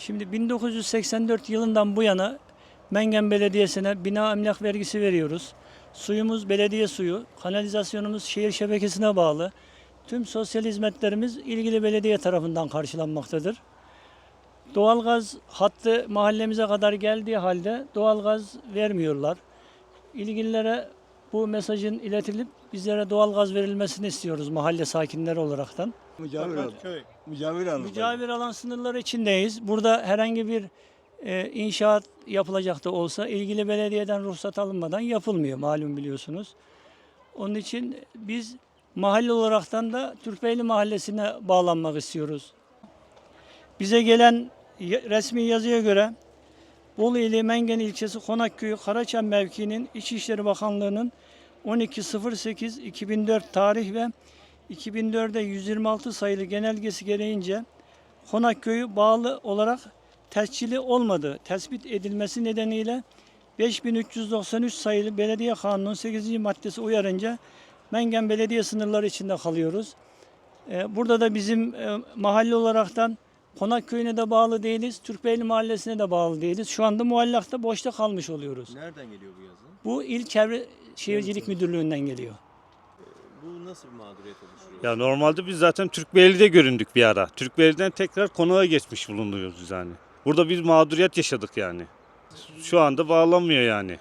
Şimdi 1984 yılından bu yana Mengen Belediyesi'ne bina emlak vergisi veriyoruz. Suyumuz belediye suyu, kanalizasyonumuz şehir şebekesine bağlı. Tüm sosyal hizmetlerimiz ilgili belediye tarafından karşılanmaktadır. Doğalgaz hattı mahallemize kadar geldiği halde doğalgaz vermiyorlar. İlgililere bu mesajın iletilip bizlere doğalgaz verilmesini istiyoruz mahalle sakinleri olaraktan. Mücavir alan. Mücavir alan. Mücavir alan sınırları içindeyiz. Burada herhangi bir e, inşaat yapılacak da olsa ilgili belediyeden ruhsat alınmadan yapılmıyor malum biliyorsunuz. Onun için biz mahalle olaraktan da Türkbeyli Mahallesi'ne bağlanmak istiyoruz. Bize gelen resmi yazıya göre Bolu ili Mengen ilçesi Konakköyü Karaçam mevkiinin İçişleri Bakanlığı'nın 12.08.2004 tarih ve 2004'de 126 sayılı genelgesi gereğince Konakköy'ü bağlı olarak tescili olmadığı tespit edilmesi nedeniyle 5393 sayılı Belediye Kanunu'nun 8. maddesi uyarınca Mengen Belediye sınırları içinde kalıyoruz. Ee, Burada da bizim e, mahalle olaraktan Konakköy'üne de bağlı değiliz, Türkbeyli Mahallesi'ne de bağlı değiliz. Şu anda muallakta boşta kalmış oluyoruz. Nereden geliyor bu yazı? Bu İl Çevre Şehircilik Müdürlüğü'nden geliyor. Bu nasıl bir mağduriyet oluşturuyor? Ya normalde biz zaten Türkbeyli'de göründük bir ara. Türkbeyli'den tekrar konağa geçmiş bulunuyoruz yani. Burada biz mağduriyet yaşadık yani. Şu anda bağlanmıyor yani.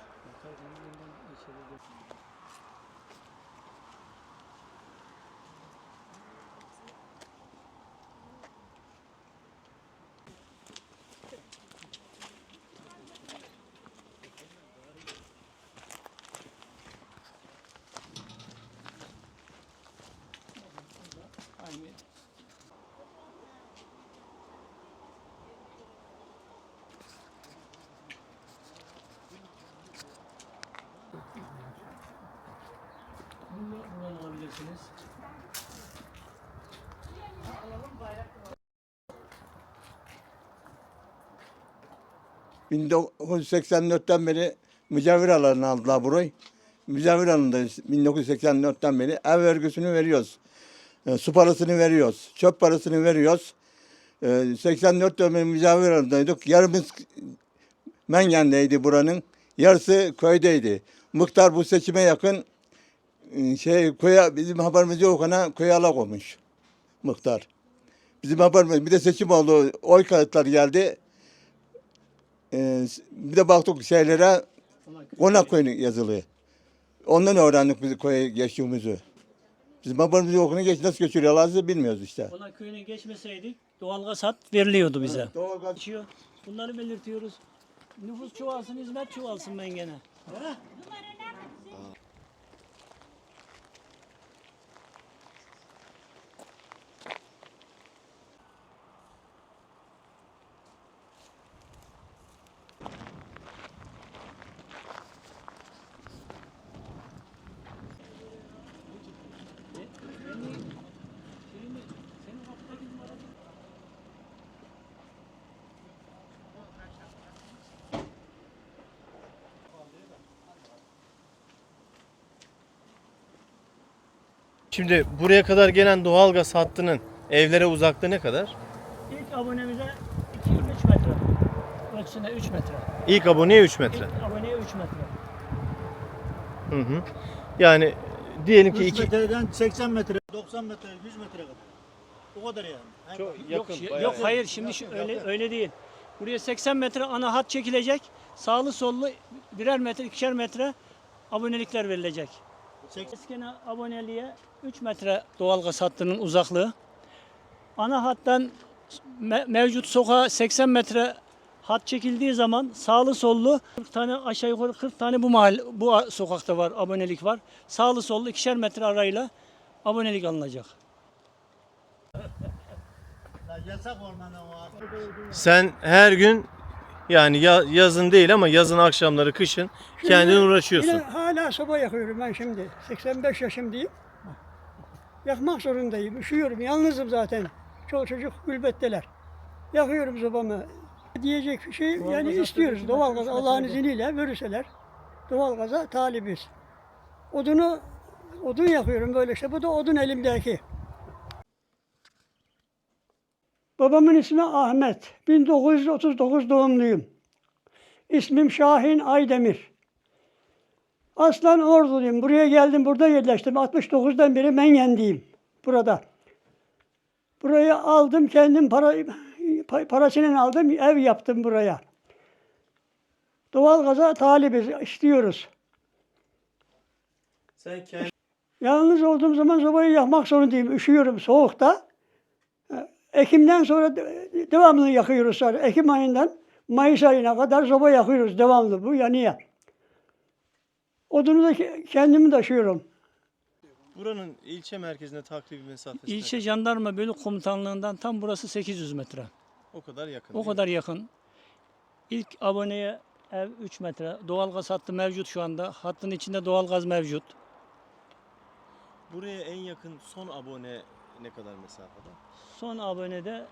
Buradan alabilirsiniz. Hı. 1984'ten beri mücavir alanına aldılar burayı. Mücavir alanındayız 1984'ten beri. Ev vergisini veriyoruz. E, su parasını veriyoruz. Çöp parasını veriyoruz. E, 84 dönemi mücavir alanındaydık. Yarımız Mengen'deydi buranın. Yarısı köydeydi. Muhtar bu seçime yakın e, şey köye bizim haberimiz yok ona köye ala. Muhtar. Bizim haberimiz bir de seçim oldu. Oy kağıtlar geldi. Ee, bir de baktık şeylere Konakköy'ün yazılı. Ondan öğrendik biz köye geçtiğimizi. Haberimiz yok ona geç nasıl geçiriyorlarsa bilmiyoruz işte. Konakköy'üne geçmeseydik doğalgaz hat veriliyordu bize. Doğalgaz Geçiyor. Bunları belirtiyoruz. Nüfus çoğalsın, hizmet çoğalsın ben gene. Şimdi buraya kadar gelen doğalgaz hattının evlere uzaklığı ne kadar? İlk abonemize 2-3 metre. Ölçüsüne 3 metre. İlk aboneye 3 metre. İlk aboneye 3 metre. Hı hı. Yani diyelim ki 100 iki metreden 80 metre, 90 metre, 100 metre kadar. O kadar yani. Yani Yok, yok hayır şimdi şu, öyle öyle değil. Buraya 80 metre ana hat çekilecek. Sağlı sollu birer metre, ikişer metre abonelikler verilecek. Sek- Eskene aboneliğe 3 metre doğalgaz hattının uzaklığı. Ana hattan me- mevcut sokağa 80 metre hat çekildiği zaman sağlı sollu 40 tane aşağı yukarı 40 tane bu mahalle bu sokakta var abonelik var. Sağlı sollu ikişer metre arayla abonelik alınacak. Sen her gün yani ya- yazın değil ama yazın akşamları kışın kendin uğraşıyorsun. Yine hala soba yakıyorum ben şimdi. 85 yaşındayım. Yakmak zorundayım. Üşüyorum. Yalnızım zaten. Çoğu çocuk gülbetteler. Yakıyorum sobamı. Diyecek bir şey yani istiyoruz. Doğalgaz Allah'ın izniyle verirseler doğalgaza talibiz. Odunu odun yakıyorum böyle işte. Bu da odun elimdeki. Babamın ismi Ahmet. 1939 doğumluyum. İsmim Şahin Aydemir. Aslan Orduluyum. Buraya geldim, burada yerleştim. 69'dan beri Mengen'deyim. Burada. Burayı aldım, kendim para, pa- parasını aldım, ev yaptım buraya. Doğalgaza talibiz, istiyoruz. Sen kendi Yalnız olduğum zaman sobayı yakmak zorundayım. Üşüyorum soğukta. Ee, Ekim'den sonra de- devamlı yakıyoruz. Ekim ayından Mayıs ayına kadar soba yakıyoruz devamlı. Bu yanıyor. Odunu da ke- kendim taşıyorum. buranın ilçe merkezine takribi mesafesi İlçe Jandarma Bölük Komutanlığından tam burası 800 metre. kadar? o kadar yakın. O değil mi? kadar yakın. İlk aboneye ev 3 metre. Doğalgaz hattı mevcut şu anda. Hattın içinde doğalgaz mevcut. Buraya en yakın son abone ne kadar mesafede? Son abonede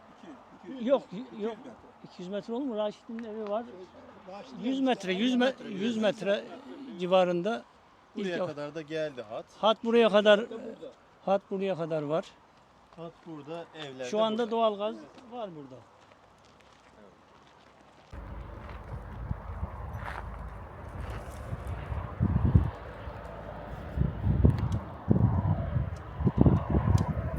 yok yok 200 metre olur mu? Raşit'in evi var. 100 metre 100 metre 100 metre civarında Buraya ilk kadar da geldi hat. hat buraya kadar hat buraya kadar var. Hat burada, evler de Şu anda doğalgaz var burada.